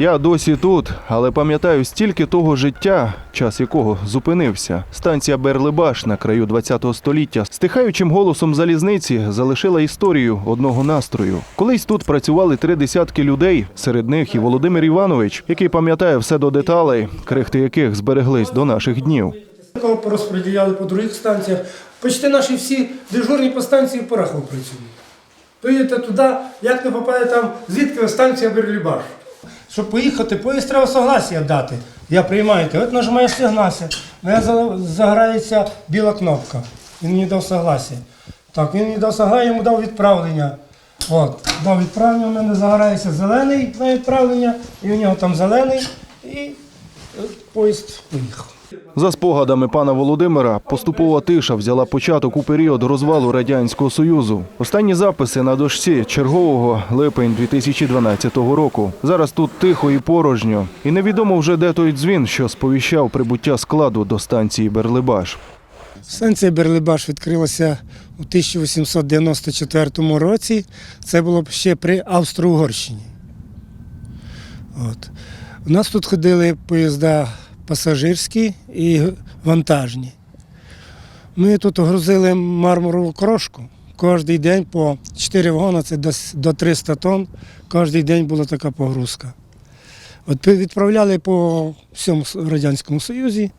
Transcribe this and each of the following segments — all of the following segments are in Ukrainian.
Я досі тут, але пам'ятаю стільки того життя, час якого зупинився. Станція Берлибаш на краю ХХ століття стихаючим голосом залізниці залишила історію одного настрою. Колись тут працювали три десятки людей, серед них і Володимир Іванович, який пам'ятає все до деталей, крихти яких збереглись до наших днів. Кого порозподіляли по других станціях. Почти наші всі дежурні по станції в Порахово працюють. Поїдете туди, як не попаде там, звідки станція Берлібаш. Щоб поїхати, поїзд треба согласія дати. Я приймаєте. От нажимаєш согласія. У мене за- заграється біла кнопка. Він мені дав согласія. Так, він мені дав согласія, йому дав відправлення. От, дав відправлення, у мене загорається зелений на відправлення, і у нього там зелений, і поїзд поїхав. За спогадами пана Володимира, поступова тиша взяла початок у період розвалу радянського союзу. Останні записи на дошці чергового липень 2012 року. Зараз тут тихо і порожньо, і невідомо вже де той дзвін, що сповіщав прибуття складу до станції Берлибаш. Станція Берлибаш відкрилася у 1894 році. Це було ще при Австро-Угорщині. От. У нас тут ходили поїзда пасажирські і вантажні. Ми тут грузили мармурову крошку. Кожен день по 4 вагони, це до 300 тонн. кожен день була така погрузка. От відправляли по всьому Радянському Союзі,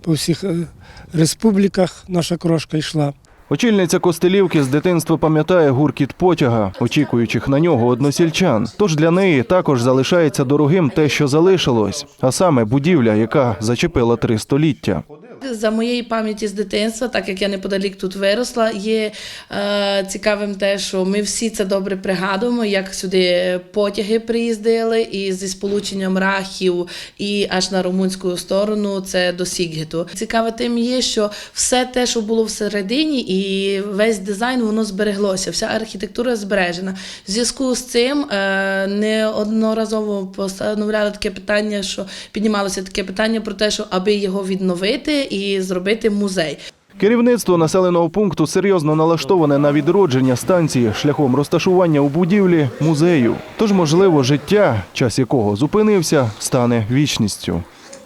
по всіх е, республіках наша крошка йшла. Очільниця Костелівки з дитинства пам'ятає гуркіт потяга, очікуючих на нього односільчан. Тож для неї також залишається дорогим те, що залишилось, а саме будівля, яка зачепила три століття. За моєї пам'яті з дитинства, так як я неподалік тут виросла, є е, цікавим те, що ми всі це добре пригадуємо, як сюди потяги приїздили, і зі сполученням рахів і аж на румунську сторону, це до Сіггету. Цікаве тим є, що все те, що було всередині, і весь дизайн воно збереглося, вся архітектура збережена. В зв'язку з цим е, неодноразово постановляли таке питання, що піднімалося таке питання про те, що аби його відновити і зробити музей. Керівництво населеного пункту серйозно налаштоване на відродження станції шляхом розташування у будівлі музею. Тож, можливо, життя, час якого зупинився, стане вічністю.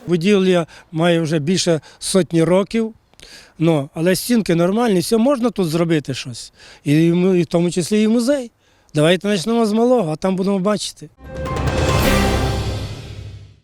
Будівля має вже більше сотні років. Ну, але стінки нормальні, все можна тут зробити щось. І, і в тому числі і музей. Давайте почнемо з малого, а там будемо бачити.